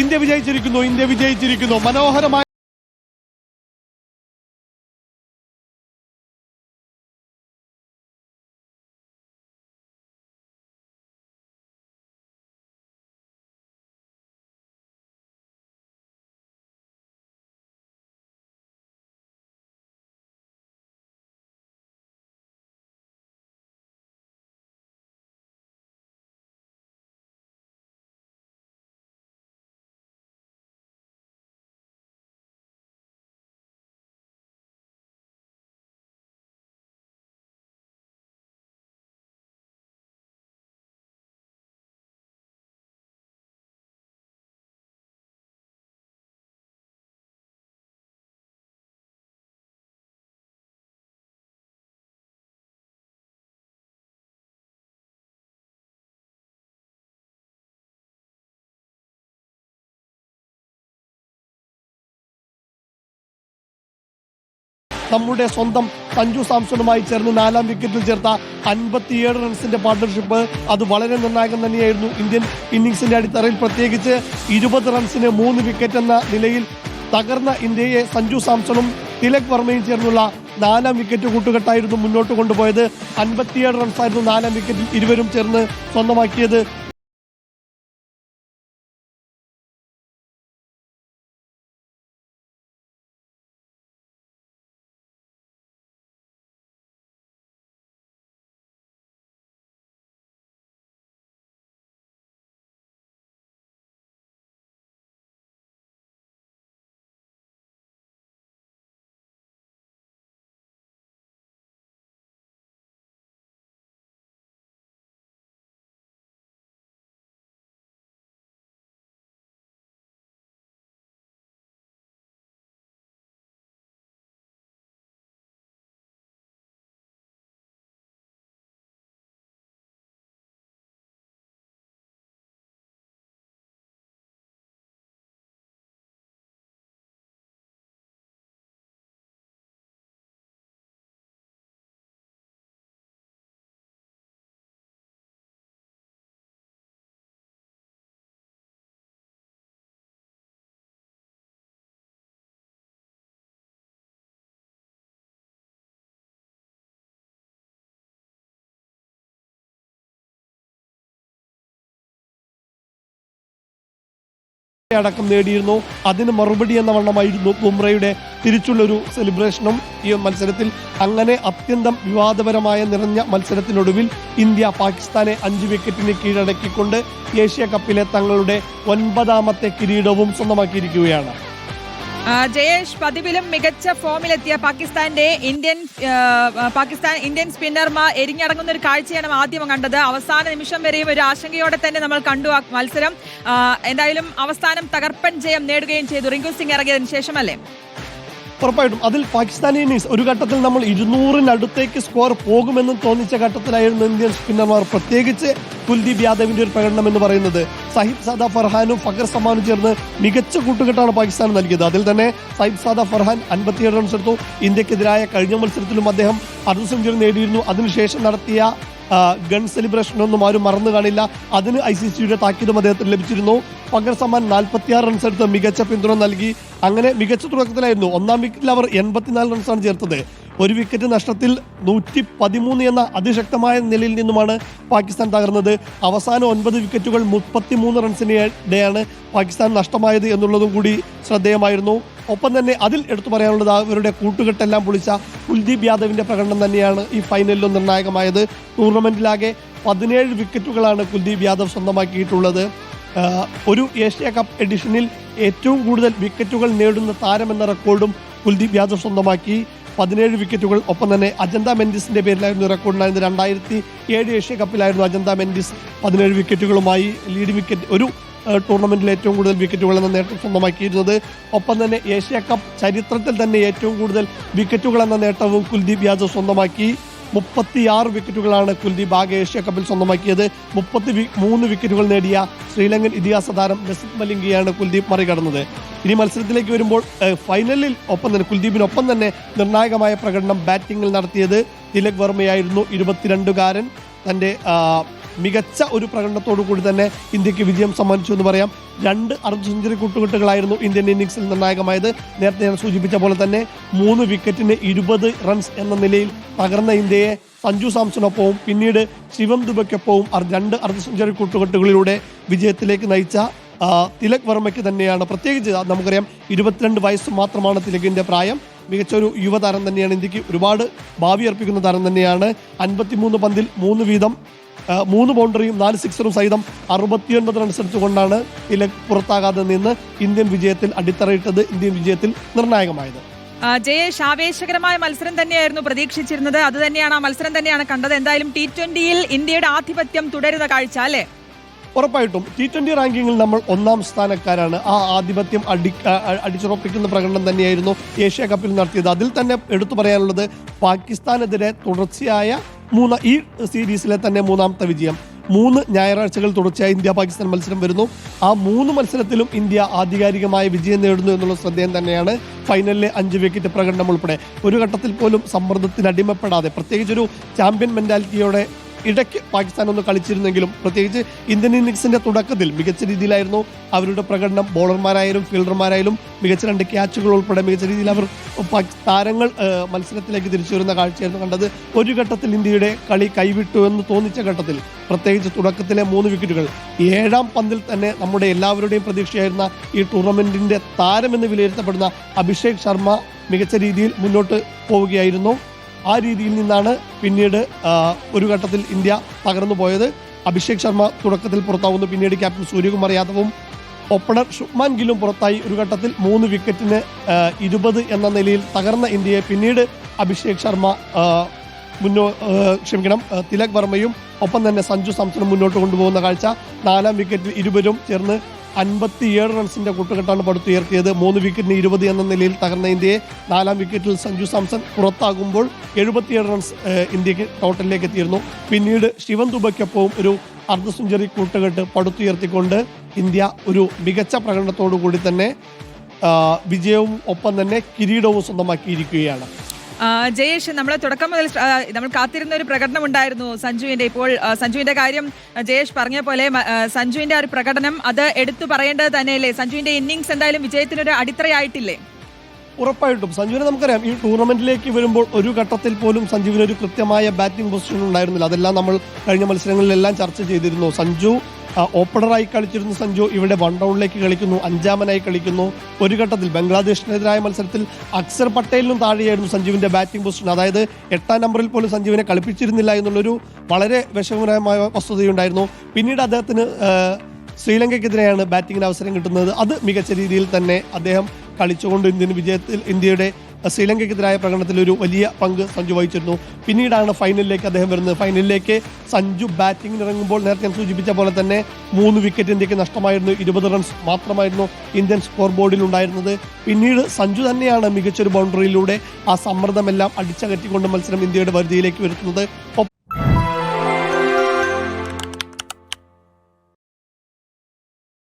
India വിജയിച്ചിരിക്കുന്നു India വിജയിച്ചിരിക്കുന്നു. മനോഹരമായ നമ്മുടെ സ്വന്തം സഞ്ജു സാംസണുമായി ചേർന്ന് നാലാം വിക്കറ്റിൽ ചേർത്ത അൻപത്തിയേഴ് റൺസിന്റെ പാർട്ണർഷിപ്പ് അത് വളരെ നിർണായകം തന്നെയായിരുന്നു. ഇന്ത്യൻ ഇന്നിംഗ്സിന്റെ അടിത്തറയിൽ പ്രത്യേകിച്ച് ഇരുപത് റൺസിന് മൂന്ന് വിക്കറ്റ് എന്ന നിലയിൽ തകർന്ന ഇന്ത്യയെ സഞ്ജു സാംസണും തിലക് വർമ്മയും ചേർന്നുള്ള നാലാം വിക്കറ്റ് കൂട്ടുകെട്ടായിരുന്നു മുന്നോട്ട് കൊണ്ടുപോയത്. അൻപത്തിയേഴ് റൺസായിരുന്നു നാലാം വിക്കറ്റിൽ ഇരുവരും ചേർന്ന് സ്വന്തമാക്കിയത്. അടക്കം നേടിയിരുന്നു. അതിന് മറുപടി എന്ന വണ്ണമായിരുന്നു ബുംറയുടെ തിരിച്ചുള്ളൊരു സെലിബ്രേഷനും ഈ മത്സരത്തിൽ. അങ്ങനെ അത്യന്തം വിവാദപരമായ നിറഞ്ഞ മത്സരത്തിനൊടുവിൽ ഇന്ത്യ പാകിസ്ഥാനെ അഞ്ച് വിക്കറ്റിന് കീഴടക്കിക്കൊണ്ട് ഏഷ്യ കപ്പിലെ തങ്ങളുടെ ഒൻപതാമത്തെ കിരീടവും സ്വന്തമാക്കിയിരിക്കുകയാണ്. ജയേഷ് പതിവിലും മികച്ച ഫോമിലെത്തിയ പാകിസ്ഥാന്റെ ഇന്ത്യൻ പാകിസ്ഥാൻ ഇന്ത്യൻ സ്പിന്നർമാർ എരിഞ്ഞടങ്ങുന്ന ഒരു കാഴ്ചയാണ് ആദ്യം കണ്ടത്. അവസാന നിമിഷം വരെയും ഒരു ആശങ്കയോടെ തന്നെ നമ്മൾ കണ്ടു മത്സരം. എന്തായാലും അവസാനം തകർപ്പൻ ജയം നേടുകയും ചെയ്തു. റിങ്കു സിംഗ് ഇറങ്ങിയതിനു ശേഷമല്ലേ? ഉറപ്പായിട്ടും. അതിൽ പാകിസ്ഥാനി ഇന്നിങ്സ് ഒരു ഘട്ടത്തിൽ നമ്മൾ ഇരുന്നൂറിനടുത്തേക്ക് സ്കോർ പോകുമെന്ന് തോന്നിച്ച ഘട്ടത്തിലായിരുന്നു ഇന്ത്യൻ സ്പിന്നർമാർ പ്രത്യേകിച്ച് കുൽദീപ് യാദവിന്റെ ഒരു പ്രകടനം എന്ന് പറയുന്നത്. സഹിബ് സാദ ഫർഹാനും ഫഖർ സമാനും ചേർന്ന് മികച്ച കൂട്ടുകെട്ടാണ് പാകിസ്ഥാൻ നൽകിയത്. അതിൽ തന്നെ സഹിബ് സാദ ഫർഹാൻ അൻപത്തിയേഴ് റൺസ് എടുത്തു. ഇന്ത്യക്കെതിരായ കഴിഞ്ഞ മത്സരത്തിലും അദ്ദേഹം അർദ്ധ സെഞ്ചുറി നേടിയിരുന്നു. അതിനുശേഷം നടത്തിയ ഗൺ സെലിബ്രേഷൻ ഒന്നും ആരും മറന്നു കാണില്ല. അതിന് ഐ സി സിയുടെ താക്കീതും അദ്ദേഹത്തിന് ലഭിച്ചിരുന്നു. പകർ സമ്മാൻ നാൽപ്പത്തിയാറ് റൺസ് എടുത്ത് മികച്ച പിന്തുണ നൽകി. അങ്ങനെ മികച്ച തുടക്കത്തിലായിരുന്നു ഒന്നാം വിക്കറ്റിൽ അവർ എൺപത്തിനാല് റൺസാണ് ചേർത്തത്. ഒരു വിക്കറ്റ് നഷ്ടത്തിൽ നൂറ്റി പതിമൂന്ന് എന്ന അതിശക്തമായ നിലയിൽ നിന്നുമാണ് പാകിസ്ഥാൻ തകർന്നത്. അവസാന ഒൻപത് വിക്കറ്റുകൾ മുപ്പത്തിമൂന്ന് റൺസിനിടെയാണ് പാകിസ്ഥാൻ നഷ്ടമായത് എന്നുള്ളതും കൂടി ശ്രദ്ധേയമായിരുന്നു. ഒപ്പം തന്നെ അതിൽ എടുത്തു പറയാനുള്ളത് അവരുടെ കൂട്ടുകെട്ടെല്ലാം പൊളിച്ച കുൽദീപ് യാദവിന്റെ പ്രകടനം തന്നെയാണ് ഈ ഫൈനലിലും നിർണായകമായത്. ടൂർണമെന്റിലാകെ പതിനേഴ് വിക്കറ്റുകളാണ് കുൽദീപ് യാദവ് സ്വന്തമാക്കിയിട്ടുള്ളത്. ഒരു ഏഷ്യ കപ്പ് എഡിഷനിൽ ഏറ്റവും കൂടുതൽ വിക്കറ്റുകൾ നേടുന്ന താരമെന്ന റെക്കോർഡും കുൽദീപ് യാദവ് സ്വന്തമാക്കി. പതിനേഴ് വിക്കറ്റുകൾ ഒപ്പം തന്നെ അജന്ത മെൻഡിസിന്റെ പേരിലായിരുന്നു റെക്കോർഡുണ്ടായിരുന്നത് രണ്ടായിരത്തി ഏഴ് ഏഷ്യ കപ്പിലായിരുന്നു അജന്ത മെൻഡിസ് പതിനേഴ് വിക്കറ്റുകളുമായി ലീഡ് വിക്കറ്റ് ഒരു ടൂർണമെന്റിൽ ഏറ്റവും കൂടുതൽ വിക്കറ്റുകൾ എന്ന നേട്ടം സ്വന്തമാക്കിയിരുന്നത്. ഒപ്പം തന്നെ ഏഷ്യ കപ്പ് ചരിത്രത്തിൽ തന്നെ ഏറ്റവും കൂടുതൽ വിക്കറ്റുകൾ എന്ന നേട്ടവും കുൽദീപ് യാദവ് സ്വന്തമാക്കി. മുപ്പത്തിയാറ് വിക്കറ്റുകളാണ് കുൽദീപ് ആകെ ഏഷ്യ കപ്പിൽ സ്വന്തമാക്കിയത്. മുപ്പത്തി മൂന്ന് വിക്കറ്റുകൾ നേടിയ ശ്രീലങ്കൻ ഇതിഹാസ താരം ലസിത് മലിംഗിയാണ് കുൽദീപ് മറികടന്നത്. ഇനി മത്സരത്തിലേക്ക് വരുമ്പോൾ ഫൈനലിൽ ഒപ്പം തന്നെ കുൽദീപിനൊപ്പം തന്നെ നിർണായകമായ പ്രകടനം ബാറ്റിംഗിൽ നടത്തിയത് തിലക് വർമ്മയായിരുന്നു. ഇരുപത്തിരണ്ടുകാരൻ തന്റെ മികച്ച ഒരു പ്രകടനത്തോടു കൂടി തന്നെ ഇന്ത്യയ്ക്ക് വിജയം സമ്മാനിച്ചു എന്ന് പറയാം. രണ്ട് അർദ്ധ സെഞ്ചുറി കൂട്ടുകെട്ടുകളായിരുന്നു ഇന്ത്യൻ ഇന്നിംഗ്സിൽ നിർണായകമായത്. നേരത്തെ ഞാൻ സൂചിപ്പിച്ച പോലെ തന്നെ മൂന്ന് വിക്കറ്റിന് ഇരുപത് റൺസ് എന്ന നിലയിൽ തകർന്ന ഇന്ത്യയെ സഞ്ജു സാംസണൊപ്പവും പിന്നീട് ശിവം ദുബയ്ക്കൊപ്പവും രണ്ട് അർദ്ധ സെഞ്ചുറി കൂട്ടുകെട്ടുകളിലൂടെ വിജയത്തിലേക്ക് നയിച്ച തിലക് വർമ്മയ്ക്ക് തന്നെയാണ്. പ്രത്യേകിച്ച് നമുക്കറിയാം ഇരുപത്തിരണ്ട് വയസ്സ് മാത്രമാണ് തിലകിന്റെ പ്രായം. മികച്ച ഒരു യുവതാരം തന്നെയാണ് ഇന്ത്യയ്ക്ക് ഒരുപാട് ഭാവി അർപ്പിക്കുന്ന താരം തന്നെയാണ്. അൻപത്തിമൂന്ന് പന്തിൽ മൂന്ന് വീതം മൂന്ന് ബൗണ്ടറിയും നാല് സിക്സറും സഹിതം അറുപത്തിയൊൻപത് റൺസ് എടുത്തുകൊണ്ടാണ് തിലക് പുറത്താകാതെ നിന്ന് ഇന്ത്യൻ വിജയത്തിൽ അടിത്തറയിട്ടത് ഇന്ത്യൻ വിജയത്തിൽ നിർണായകമായത്. ജയേഷ് ആവേശകരമായ മത്സരം തന്നെയായിരുന്നു പ്രതീക്ഷിച്ചിരുന്നത്. അത് തന്നെയാണ് ആ മത്സരം തന്നെയാണ് കണ്ടത്. എന്തായാലും ടി ട്വന്റിയിൽ ഇന്ത്യയുടെ ആധിപത്യം തുടരുന്ന കാഴ്ച അല്ലേ? ഉറപ്പായിട്ടും. ടി ട്വന്റി റാങ്കിങ്ങിൽ നമ്മൾ ഒന്നാം സ്ഥാനക്കാരാണ്. ആ ആധിപത്യം അടി അടിച്ചുറപ്പിക്കുന്ന പ്രകടനം തന്നെയായിരുന്നു ഏഷ്യ കപ്പിൽ നടത്തിയത്. അതിൽ തന്നെ എടുത്തു പറയാനുള്ളത് പാകിസ്ഥാനെതിരെ തുടർച്ചയായ മൂന്ന് ഈ സീരീസിലെ തന്നെ മൂന്നാമത്തെ വിജയം. മൂന്ന് ഞായറാഴ്ചകൾ തുടർച്ചയായി ഇന്ത്യ പാകിസ്ഥാൻ മത്സരം വരുന്നു. ആ മൂന്ന് മത്സരത്തിലും ഇന്ത്യ ആധികാരികമായ വിജയം നേടുന്നു എന്നുള്ള ശ്രദ്ധേയം തന്നെയാണ് ഫൈനലിലെ അഞ്ച് വിക്കറ്റ് പ്രകടനം ഉൾപ്പെടെ. ഒരു ഘട്ടത്തിൽ പോലും സമ്മർദ്ദത്തിന് അടിമപ്പെടാതെ പ്രത്യേകിച്ചൊരു ചാമ്പ്യൻ മെന്റാലിറ്റിയോടെ ഇടയ്ക്ക് പാകിസ്ഥാൻ ഒന്ന് കളിച്ചിരുന്നെങ്കിലും പ്രത്യേകിച്ച് ഇന്ത്യൻ ഇന്നിംഗ്സിന്റെ തുടക്കത്തിൽ മികച്ച രീതിയിലായിരുന്നു അവരുടെ പ്രകടനം. ബോളർമാരായാലും ഫീൽഡർമാരായാലും മികച്ച രണ്ട് ക്യാച്ചുകൾ ഉൾപ്പെടെ മികച്ച രീതിയിൽ അവർ താരങ്ങൾ മത്സരത്തിലേക്ക് തിരിച്ചു വരുന്ന കാഴ്ചയായിരുന്നു കണ്ടത്. ഒരു ഘട്ടത്തിൽ ഇന്ത്യയുടെ കളി കൈവിട്ടു എന്ന് തോന്നിച്ച ഘട്ടത്തിൽ പ്രത്യേകിച്ച് തുടക്കത്തിലെ മൂന്ന് വിക്കറ്റുകൾ ഏഴാം പന്തിൽ തന്നെ നമ്മുടെ എല്ലാവരുടെയും പ്രതീക്ഷയായിരുന്ന ഈ ടൂർണമെന്റിന്റെ താരമെന്ന് വിലയിരുത്തപ്പെടുന്ന അഭിഷേക് ശർമ്മ മികച്ച രീതിയിൽ മുന്നോട്ട് പോവുകയായിരുന്നു. ആ രീതിയിൽ നിന്നാണ് പിന്നീട് ഒരു ഘട്ടത്തിൽ ഇന്ത്യ തകർന്നു പോയത്. അഭിഷേക് ശർമ്മ തുടക്കത്തിൽ പുറത്താവുന്നു. പിന്നീട് ക്യാപ്റ്റൻ സൂര്യകുമാർ യാദവും ഓപ്പണർ ശുഭ്മാൻ ഗില്ലും പുറത്തായി. ഒരു ഘട്ടത്തിൽ മൂന്ന് വിക്കറ്റിന് ഇരുപത് എന്ന നിലയിൽ തകർന്ന ഇന്ത്യയെ പിന്നീട് അഭിഷേക് ശർമ്മ മുന്നോ ക്ഷമിക്കണം തിലക് വർമ്മയും ഒപ്പം തന്നെ സഞ്ജു സാംസണും മുന്നോട്ട് കൊണ്ടുപോകുന്ന കാഴ്ച. നാലാം വിക്കറ്റിൽ ഇരുവരും ചേർന്ന് അൻപത്തിയേഴ് റൺസിന്റെ കൂട്ടുകെട്ടാണ് പടുത്തുയർത്തിയത് മൂന്ന് വിക്കറ്റിന് ഇരുപത് എന്ന നിലയിൽ തകർന്ന ഇന്ത്യയെ നാലാം വിക്കറ്റിൽ സഞ്ജു സാംസൺ പുറത്താകുമ്പോൾ എഴുപത്തിയേഴ് റൺസ് ഇന്ത്യയ്ക്ക് ടോട്ടലിലേക്ക് എത്തിയിരുന്നു. പിന്നീട് ശിവൻ ദുബയ്ക്കൊപ്പവും ഒരു അർദ്ധ സെഞ്ചുറി കൂട്ടുകെട്ട് പടുത്തുയർത്തിക്കൊണ്ട് ഇന്ത്യ ഒരു മികച്ച പ്രകടനത്തോടു കൂടി തന്നെ വിജയവും ഒപ്പം തന്നെ കിരീടവും സ്വന്തമാക്കിയിരിക്കുകയാണ്. ജയേഷ് നമ്മൾ തുടക്കം മുതൽ നമ്മൾ കാത്തിരുന്ന ഒരു പ്രകടനം ഉണ്ടായിരുന്നു സഞ്ജുവിന്റെ. ഇപ്പോൾ സഞ്ജുവിന്റെ കാര്യം ജയേഷ് പറഞ്ഞ പോലെ സഞ്ജുവിന്റെ ആ ഒരു പ്രകടനം അത് എടുത്തു പറയേണ്ടത് തന്നെയല്ലേ? സഞ്ജുവിന്റെ ഇന്നിങ്സ് എന്തായാലും വിജയത്തിനൊരു അടിത്തറയായിട്ടില്ലേ? ഉറപ്പായിട്ടും. സഞ്ജുവിനെ നമുക്കറിയാം ഈ ടൂർണമെന്റിലേക്ക് വരുമ്പോൾ ഒരു ഘട്ടത്തിൽ പോലും സഞ്ജുവിന് ഒരു കൃത്യമായ ബാറ്റിംഗ് പൊസിഷൻ ഉണ്ടായിരുന്നില്ല. അതെല്ലാം നമ്മൾ കഴിഞ്ഞ മത്സരങ്ങളിലെല്ലാം ചർച്ച ചെയ്തിരുന്നു. സഞ്ജു ഓപ്പണറായി കളിച്ചിരുന്ന സഞ്ജു ഇവിടെ വൺ ഡൗണിലേക്ക് കളിക്കുന്നു അഞ്ചാമനായി കളിക്കുന്നു. ഒരു ഘട്ടത്തിൽ ബംഗ്ലാദേശിനെതിരായ മത്സരത്തിൽ അക്സർ പട്ടേലിനും താഴെയായിരുന്നു സഞ്ജുവിന്റെ ബാറ്റിംഗ് പൊസിഷൻ. അതായത് എട്ടാം നമ്പറിൽ പോലും സഞ്ജുവിനെ കളിപ്പിച്ചിരുന്നില്ല എന്നുള്ളൊരു വളരെ വിഷമകരമായ വസ്തുതയുണ്ടായിരുന്നു. പിന്നീട് അദ്ദേഹത്തിന് ശ്രീലങ്കയ്ക്കെതിരെയാണ് ബാറ്റിങ്ങിന് അവസരം കിട്ടുന്നത്. അത് മികച്ച രീതിയിൽ തന്നെ അദ്ദേഹം കളിച്ചുകൊണ്ട് ഇന്ത്യൻ വിജയത്തിൽ ഇന്ത്യയുടെ ശ്രീലങ്കയ്ക്കെതിരായ പ്രകടനത്തിൽ ഒരു വലിയ പങ്ക് സഞ്ജു വഹിച്ചിരുന്നു. പിന്നീടാണ് ഫൈനലിലേക്ക് അദ്ദേഹം വരുന്നത്. ഫൈനലിലേക്ക് സഞ്ജു ബാറ്റിംഗിന് ഇറങ്ങുമ്പോൾ നേരത്തെ സൂചിപ്പിച്ച പോലെ തന്നെ മൂന്ന് വിക്കറ്റ് ഇന്ത്യയ്ക്ക് നഷ്ടമായിരുന്നു. ഇരുപത് റൺസ് മാത്രമായിരുന്നു ഇന്ത്യൻ സ്കോർ ബോർഡിൽ ഉണ്ടായിരുന്നത്. പിന്നീട് സഞ്ജു തന്നെയാണ് മികച്ചൊരു ബൗണ്ടറിയിലൂടെ ആ സമ്മർദ്ദമെല്ലാം അടിച്ചകറ്റിക്കൊണ്ട് മത്സരം ഇന്ത്യയുടെ പരിധിയിലേക്ക് വരുത്തുന്നത്